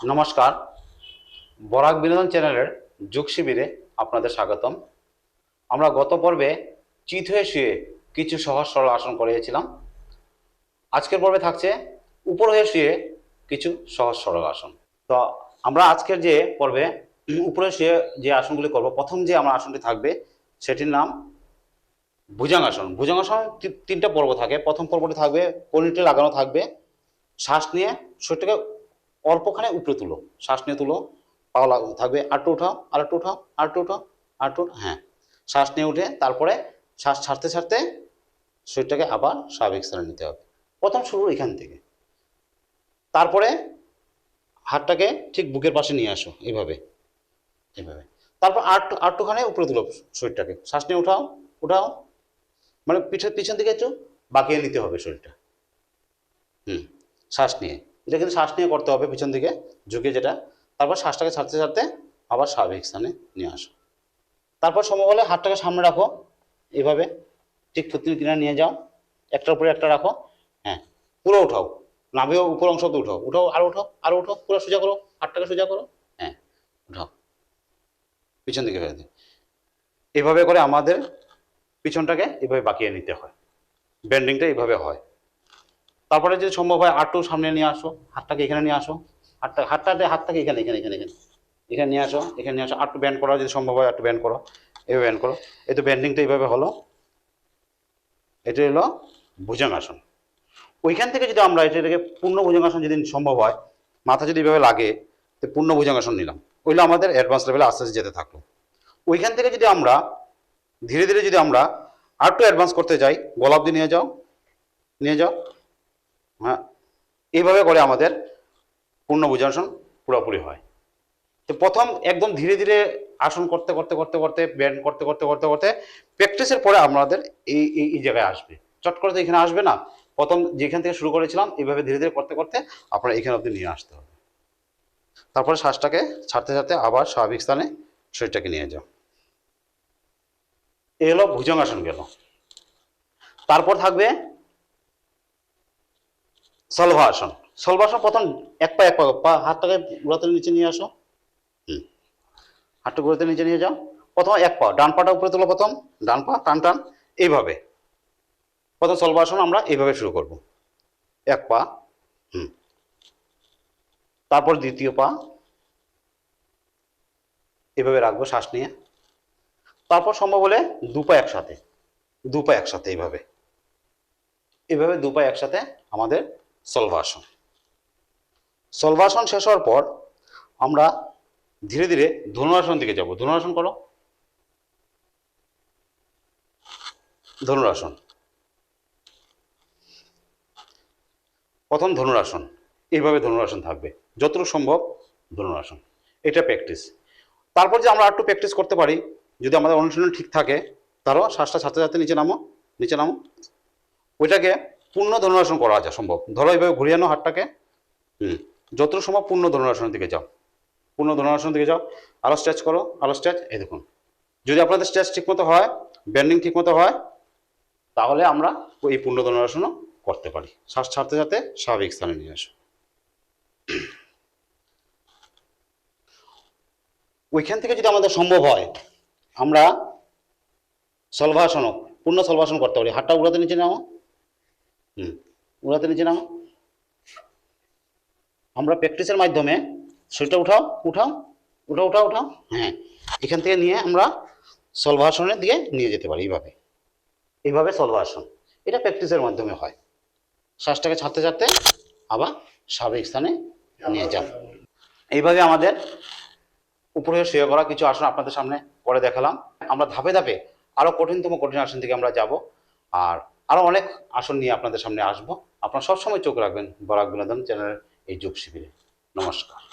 নমস্কার। বরাক বিনোদন চ্যানেলের যুগ শিবিরে আপনাদের স্বাগতম। আমরা গত পর্বে চিত হয়ে শুয়ে কিছু সহজ সরল আসন করিয়েছিলাম। আজকের পর্বে থাকছে উপর হয়ে শুয়ে কিছু সহজ সরল আসন। তো আমরা আজকের যে পর্বে উপরে শুয়ে যে আসনগুলি করব, প্রথম যে আমার আসনটি থাকবে সেটির নাম ভুজাঙ্গাসন ভুজাঙ্গাসন তিনটা পর্ব থাকে। প্রথম পর্বটি থাকবে পনিটি লাগানো থাকবে, শ্বাস নিয়ে শরীরটাকে অল্পখানে উপরে তুলো, শ্বাস নিয়ে তুলো, পাও লাগ- থাকবে আটটু উঠাও আর একটু উঠাও আর উঠাও আর একটু হ্যাঁ। শ্বাস নিয়ে উঠে তারপরে শ্বাস ছাড়তে ছাড়তে শরীরটাকে আবার স্বাভাবিক স্থানে নিতে হবে। প্রথম শুরু এখান থেকে। তারপরে হাতটাকে ঠিক বুকের পাশে নিয়ে আসো এইভাবে এইভাবে তারপর আট, আটটুখানে উপরে তুলো শরীরটাকে। শ্বাস নিয়ে উঠাও উঠাও। মানে পিছন পিছন দিকে একটু বাঁকিয়ে নিতে হবে শরীরটা। হুম, শ্বাস নিয়ে। এটা কিন্তু শ্বাস নিয়ে করতে হবে পিছন দিকে, ঝুঁকে যেটা। তারপর শ্বাসটাকে ছাড়তে ছাড়তে আবার স্বাভাবিক স্থানে নিয়ে আসো। তারপর সময় হলে হাতটাকে সামনে রাখো এইভাবে ঠিক থুতনির কিনারে নিয়ে যাও। একটার উপরে একটা রাখো। হ্যাঁ পুরো উঠাও। নাভিও উপর অংশ তো উঠাও। উঠাও, আরও উঠাও আরও উঠাও, পুরো সোজা করো। হাতটাকে সোজা করো। হ্যাঁ উঠাও। পিছন দিকে ফেলে দিও। এইভাবে করে আমাদের পিছনটাকে এভাবে বাঁকিয়ে নিতে হয়। ব্যান্ডিংটা এইভাবে হয়। তারপরে যদি সম্ভব হয় আটটু সামনে নিয়ে আসো, হাতটাকে এখানে নিয়ে আসো, হাতটা হাতটাতে হাতটাকে এখানে এখানে এখানে এখানে। এখানে নিয়ে আসো, এখানে নিয়ে আসো। আটটু ব্যান্ড করো, যদি সম্ভব হয় একটু ব্যান্ড করো। এইভাবে ব্যান্ড করো। এই তো ব্যান্ডিংটা এইভাবে হলো। এটা হলো ভুজঙ্গাসন। ওইখান থেকে যদি আমরা এটাকে পূর্ণ ভুজঙ্গাসন যদি সম্ভব হয়, মাথা যদি এইভাবে লাগে, তো পূর্ণ ভুজঙ্গাসন নিলাম। ওইগুলো আমাদের অ্যাডভান্স লেভেলে আস্তে আস্তে যেতে থাকল। ওইখান থেকে যদি আমরা, ধীরে ধীরে যদি আমরা আর অ্যাডভান্স করতে যাই গোলাপ দিয়ে নিয়ে যাও নিয়ে যাও। হ্যাঁ? এইভাবে করে আমাদের পূর্ণ ভুজাসন পুরোপুরি হয়। তো প্রথম একদম ধীরে ধীরে আসন করতে করতে করতে করতে ব্যায়াম করতে করতে করতে করতে প্র্যাকটিসের পরে আমাদের এই এই এই জায়গায় আসবে। চট করে তো এখানে আসবে না। প্রথম যেখান থেকে শুরু করেছিলাম, এইভাবে ধীরে ধীরে করতে করতে আপনার এখানে অবধি নিয়ে আসতে হবে। তারপরে শ্বাসটাকে ছাড়তে ছাড়তে আবার স্বাভাবিক স্থানে শরীরটাকে নিয়ে যাও। এ হলো ভুজঙ্গাসন গেল। তারপর থাকবে সলভাসন সলভাসন প্রথম এক পা এক পা পা, হাতটাকে গুড়াতে নিচে নিয়ে আসো। হুম। হাতটা গুড়াতে নিচে নিয়ে যাও। প্রথম এক পা, ডান পাটা উপরে তোলো প্রথম। ডান পা, টান টান। এইভাবে। প্রথম সলভাসন আমরা এইভাবে শুরু করব। এক পা, হুম। তারপর দ্বিতীয় পা। এভাবে রাখব শ্বাস নিয়ে। তারপর সম্ভব হলে দু পা একসাথে। দু পা একসাথে এইভাবে। এভাবে দু পা একসাথে আমাদের সলভাসন সলভাসন শেষ হওয়ার পর আমরা ধীরে ধীরে ধনুরাসন দিকে যাব। ধনুরাসন করো। ধনুরাসন প্রথম ধনুরাসন এইভাবে ধনুরাসন থাকবে। যতটুকু সম্ভব ধনুরাসন এটা প্র্যাকটিস তারপর যে আমরা একটু প্র্যাকটিস করতে পারি, যদি আমাদের অনুশীলন ঠিক থাকে, তারও শ্বাসটা ছাড়তে নিচে নামো নিচে নামো। ওইটাকে পূর্ণ ধনুরাসন করা যায় সম্ভব। ধরো এইভাবে ঘুরিয়ে আনো হাতটাকে। হুম যতটুকু সম্ভব পূর্ণ ধনুরাসনের দিকে যাও। পূর্ণ ধনুরাসনের দিকে যাও। আরও স্ট্রেচ করো আরও স্ট্রেচ এই দেখুন। যদি আপনাদের স্ট্রেচ ঠিকমতো হয় ব্যান্ডিং ঠিকমতো হয়, তাহলে আমরা এই পূর্ণ ধনুরাসনও করতে পারি। শ্বাস ছাড়তে ছাড়তে স্বাভাবিক স্থানে নিয়ে আসো। ওইখান থেকে যদি আমাদের সম্ভব হয়, আমরা সলভাসনও পূর্ণ সলভাসন করতে পারি। হাতটা উড়াতে নিচে নাও হুম। উড়াতে নিচে নাও আমরা প্র্যাকটিসের মাধ্যমে শরীরটা উঠাও উঠাও উঠাও উঠাও উঠাও। হ্যাঁ এখান থেকে নিয়ে আমরা সলভাসনের দিকে নিয়ে যেতে পারি এইভাবে। এইভাবে সলভাসন এটা প্র্যাকটিসের মাধ্যমে হয়। শ্বাসটাকে ছাড়তে ছাড়তে আবার স্বাভাবিক স্থানে নিয়ে যান এইভাবে আমাদের উপরে শুয়ে করা কিছু আসন আপনাদের সামনে পরে দেখালাম। আমরা ধাপে ধাপে আরও কঠিনতম কঠিন আসন থেকে আমরা যাব। আর আরও অনেক আসন নিয়ে আপনাদের সামনে আসব। আপনারা সবসময় চোখ রাখবেন বরাক বিনোদন চ্যানেলের এই যোগ শিবিরে। নমস্কার।